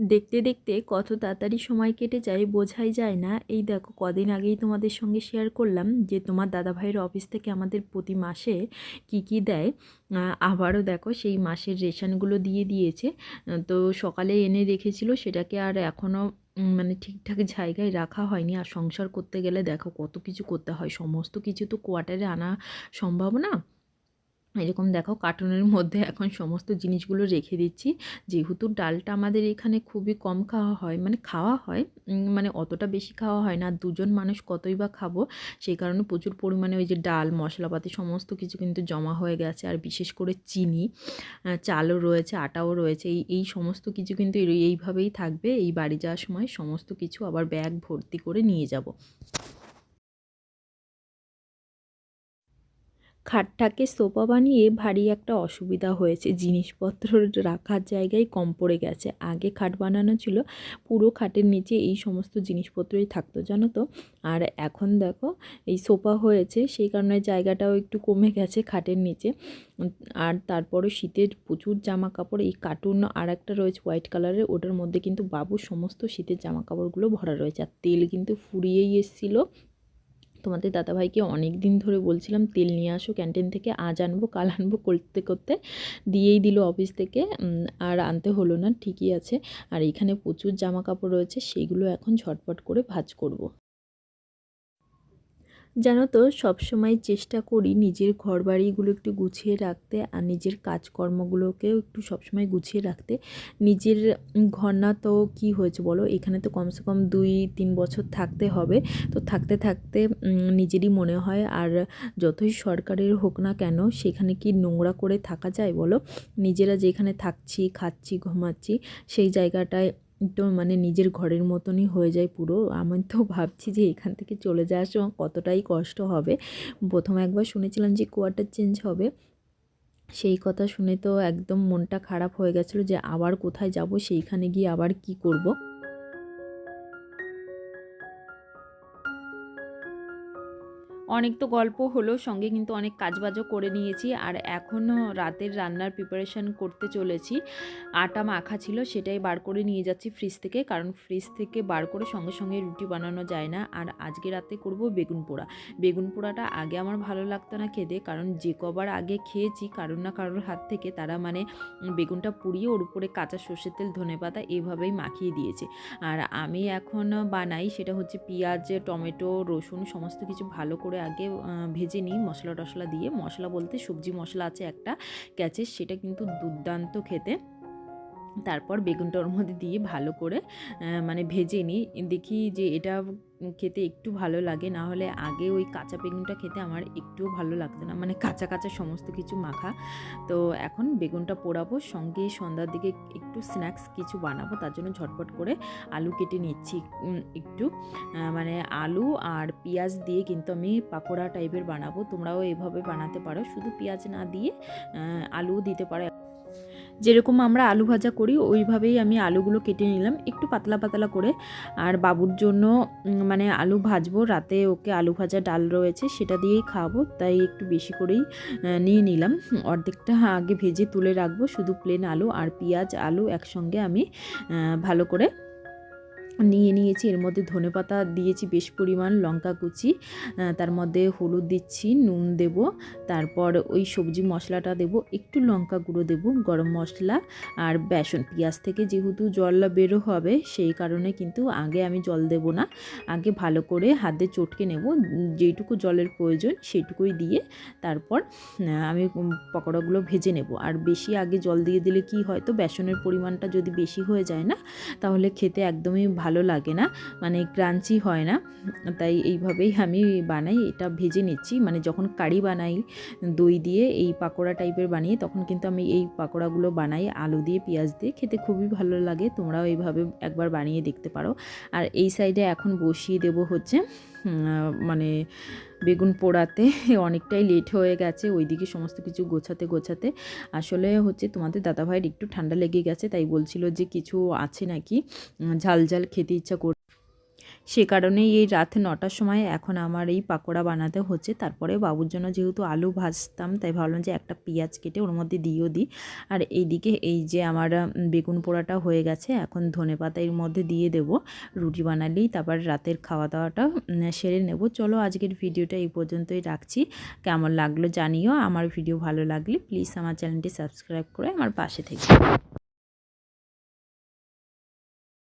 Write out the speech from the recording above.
দেখতে দেখতে কত তাড়াতাড়ি সময় কেটে যায় বোঝাই যায় না। এই দেখো, কদিন আগেই তোমাদের সঙ্গে শেয়ার করলাম যে তোমার দাদাভাইয়ের অফিস থেকে আমাদের প্রতি মাসে কি কি দেয়। আবারও দেখো সেই মাসের রেশনগুলো দিয়ে দিয়েছে। তো সকালে এনে রেখেছিল, সেটাকে আর এখনও মানে ঠিকঠাক জায়গায় রাখা হয়নি। আর সংসার করতে গেলে দেখো কত কিছু করতে হয়, সমস্ত কিছু তো কোয়ার্টারে আনা সম্ভব না। এরকম দেখো কার্টুনের মধ্যে এখন সমস্ত জিনিসগুলো রেখে দিচ্ছি। যেহেতু ডালটা আমাদের এখানে খুবই কম খাওয়া হয় মানে খাওয়া হয় মানে অতটা বেশি খাওয়া হয় না, দুজন মানুষ কতই বা খাব, সেই কারণে প্রচুর পরিমাণে ওই যে ডাল, মশলাপাতি সমস্ত কিছু কিন্তু জমা হয়ে গেছে, আর বিশেষ করে চিনি চালও রয়েছে, আটাও রয়েছে, এই এই সমস্ত কিছু কিন্তু এই- এইভাবেই থাকবে, এই বাড়ি যাওয়ার সময় সমস্ত কিছু আবার ব্যাগ ভর্তি করে নিয়ে যাব। খাটটাকে সোফা বানিয়ে ভারী একটা অসুবিধা হয়েছে। জিনিসপত্র রাখার জায়গায় কম পড়ে গেছে। আগে খাট বানানো ছিল, পুরো খাটের নিচে এই সমস্ত জিনিসপত্রই থাকতো, জানো তো? আর এখন দেখো, এই সোফা হয়েছে, সেই কারণে জায়গাটাও একটু কমে গেছে খাটের নিচে। আর তারপরে শীতের প্রচুর জামা কাপড় এই কার্টুন আর একটা রয়েছে হোয়াইট কালারের, ওটার মধ্যে কিন্তু বাবুর সমস্ত শীতের জামা কাপড়গুলো ভরা রয়েছে। আর তেল কিন্তু ফুরিয়েই এসেছিল। তোমাদের দাদাভাইকে অনেক দিন ধরে বলছিলাম, তেল নিয়ে আসো ক্যান্টিন থেকে, আজ আনব, কাল আনব করতে করতে দিয়েই দিল অফিস থেকে আর আনতে হলো না, ঠিকই আছে আর এখানে প্রচুর জামা কাপড় রয়েছে, সেগুলো এখন ঝটপট করে ভাজ করব। জানো তো, সবসময় চেষ্টা করি নিজের ঘর বাড়িগুলো একটু গুছিয়ে রাখতে আর নিজের কাজকর্মগুলোকেও একটু সবসময় গুছিয়ে রাখতে। নিজের ঘর না তো কী হয়েছে বলো? এখানে তো কমসে কম দুই, তিন বছর থাকতে হবে। তো থাকতে থাকতে নিজেরই মনে হয় আর যতই সরকারের হোক না কেন, সেখানে কি নোংরা করে থাকা যায় বলো? নিজেরা যেখানে থাকছি, খাচ্ছি, ঘুমাচ্ছি, সেই জায়গাটায় তো মানে নিজের ঘরের মতনই হয়ে যায় পুরো। আমি তো ভাবছি যে এখান থেকে চলে যাওয়ার সময় কতটাই কষ্ট হবে। প্রথম একবার শুনেছিলাম যে কোয়ার্টার চেঞ্জ হবে। সেই কথা শুনে তো একদম মনটা খারাপ হয়ে গেছিল যে আবার কোথায় যাব, সেইখানে গিয়ে আবার কি করব। অনেক তো গল্প হলো, সঙ্গে কিন্তু অনেক কাজবাজও করে নিয়েছি। আর এখনও রাতের রান্নার প্রিপারেশান করতে চলেছি। আটা মাখা ছিল, সেটাই বার করে নিয়ে যাচ্ছি ফ্রিজ থেকে, কারণ ফ্রিজ থেকে বার করে সঙ্গে সঙ্গে রুটি বানানো যায় না। আর আজকে রাতে করব বেগুন পোড়া। বেগুন পোড়াটা আগে আমার ভালো লাগতো না খেতে, কারণ যে কবার আগে খেয়েছি, কারোর না কারোর হাত থেকে তারা মানে বেগুনটা পুড়িয়ে ওর উপরে কাঁচা সর্ষের তেল, ধনে পাতা এভাবেই মাখিয়ে দিয়েছে। আর আমি এখন বানাই, সেটা হচ্ছে পেঁয়াজ, টমেটো, রসুন, সমস্ত কিছু ভালো করে আগে ভেজে নিই মশলা টশলা দিয়ে। মশলা বলতে সবজি মশলা আছে একটা, ক্যাচের, সেটা কিন্তু দুর্দান্ত খেতে। তারপর বেগুনটা ওর মধ্যে দিয়ে ভালো করে মানে ভেজে নিই। দেখি যে এটা খেতে একটু ভালো লাগে, না হলে আগে ওই কাঁচা বেগুনটা খেতে আমার একটুও ভালো লাগতো না। মানে কাঁচা কাঁচা সমস্ত কিছু মাখা। তো এখন বেগুনটা পোড়াবো, সঙ্গে সন্ধ্যার দিকে একটু স্ন্যাক্স কিছু বানাবো, তার জন্য ঝটপট করে আলু কেটে নিচ্ছি একটু। মানে আলু আর পেঁয়াজ দিয়ে কিন্তু আমি পাকোড়া টাইপের বানাবো। তোমরাও এভাবে বানাতে পারো। শুধু পেঁয়াজ না দিয়ে আলুও দিতে পারো। যেরকম আমরা আলু ভাজা করি, ওইভাবেই আমি আলুগুলো কেটে নিলাম একটু পাতলা পাতলা করে। আর বাবুর জন্য মানে আলু ভাজবো, রাতে ওকে আলু ভাজা ডাল রয়েছে সেটা দিয়েই খাওয়াবো তাই একটু বেশি করেই নিয়ে নিলাম। অর্ধেকটা আগে ভেজে তুলে রাখব, শুধু প্লেন আলু আর পেঁয়াজ, আলু একসঙ্গে আমি ভালো করে নিয়ে নিয়েছি। এর মধ্যে ধনেপাতা দিয়েছি, বেশ পরিমাণ লঙ্কা কুচি তার মধ্যে হলুদ দিচ্ছি, নুন দেব, তারপর ওই সবজি মশলাটা দেব, একটু লঙ্কা গুঁড়ো দেব, গরম মশলা আর বেসন। পেঁয়াজ থেকে যেহেতু জল বেরো হবে, সেই কারণে কিন্তু আগে আমি জল দেব না। আগে ভালো করে হাতে চটকে নেব, যেইটুকু জলের প্রয়োজন সেইটুকুই দিয়ে তারপর আমি পকোড়াগুলো ভেজে নেব। আর বেশি আগে জল দিয়ে দিলে কি হয় তো, বেসনের পরিমাণটা যদি বেশি হয়ে যায় না, তাহলে খেতে একদমই ভালো লাগে না মানে ক্রাঞ্চি হয় না। তাই এইভাবেই আমি বানাই, এটা ভেজে নিচ্ছি। মানে যখন কারি বানাই, দই দিয়ে এই পাকোড়া টাইপের বানিয়ে, তখন কিন্তু আমি এই পাকোড়াগুলো বানাই, আলু দিয়ে, পেঁয়াজ দিয়ে। খেতে খুবই ভালো লাগে, তোমরাও এইভাবে একবার বানিয়ে দেখতে পারো। আর এই সাইডে এখন বসিয়ে দেব হচ্ছে মানে বেগুন পোড়াতে অনেকটাই লেট হয়ে গেছে। ওইদিকে সমস্ত কিছু গোছাতে গোছাতে। আসলে হচ্ছে তোমাদের দাদাভাইয়ের একটু ঠান্ডা লেগে গেছে, তাই বলছিল যে কিছু আছে নাকি? ঝাল ঝাল খেতে ইচ্ছা কর সে কারণেই এই রাত নটার সময় এখন আমার এই পাকোড়া বানাতে হচ্ছে। তারপরে বাবুর জন্য যেহেতু আলু ভাজতাম, তাই ভাবলাম যে একটা পেঁয়াজ কেটে ওর মধ্যে দিয়েও দিই। আর এইদিকে এই যে আমার বেগুন পোড়াটা হয়ে গেছে, এখন ধনে পাতা এর মধ্যে দিয়ে দেব। রুটি বানালেই তারপর রাতের খাওয়া দাওয়াটা সেরে নেব। চলো আজকের ভিডিওটা এই পর্যন্তই রাখছি। কেমন লাগল জানিও। আমার ভিডিও ভালো লাগলে প্লিজ আমার চ্যানেলটি সাবস্ক্রাইব করে আমার পাশে থেকে।